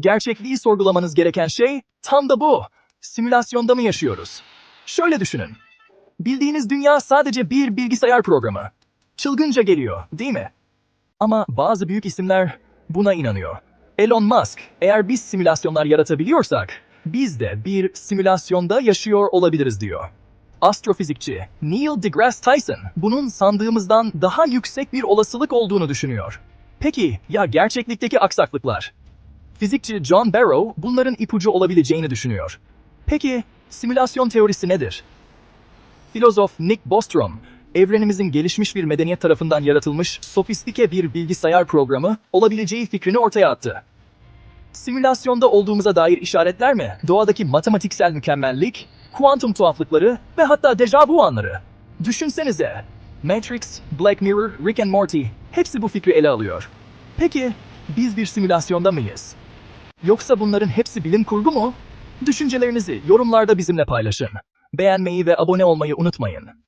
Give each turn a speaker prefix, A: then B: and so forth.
A: Gerçekliği sorgulamanız gereken şey tam da bu. Simülasyonda mı yaşıyoruz? Şöyle düşünün. Bildiğiniz dünya sadece bir bilgisayar programı. Çılgınca geliyor, değil mi? Ama bazı büyük isimler buna inanıyor. Elon Musk, eğer biz simülasyonlar yaratabiliyorsak, biz de bir simülasyonda yaşıyor olabiliriz diyor. Astrofizikçi Neil deGrasse Tyson bunun sandığımızdan daha yüksek bir olasılık olduğunu düşünüyor. Peki ya gerçeklikteki aksaklıklar? Fizikçi John Barrow bunların ipucu olabileceğini düşünüyor. Peki simülasyon teorisi nedir? Filozof Nick Bostrom, evrenimizin gelişmiş bir medeniyet tarafından yaratılmış sofistike bir bilgisayar programı olabileceği fikrini ortaya attı. Simülasyonda olduğumuza dair işaretler mi? Doğadaki matematiksel mükemmellik, kuantum tuhaflıkları ve hatta dejavu anları. Düşünsenize. Matrix, Black Mirror, Rick and Morty hepsi bu fikri ele alıyor. Peki biz bir simülasyonda mıyız? Yoksa bunların hepsi bilim kurgu mu? Düşüncelerinizi yorumlarda bizimle paylaşın. Beğenmeyi ve abone olmayı unutmayın.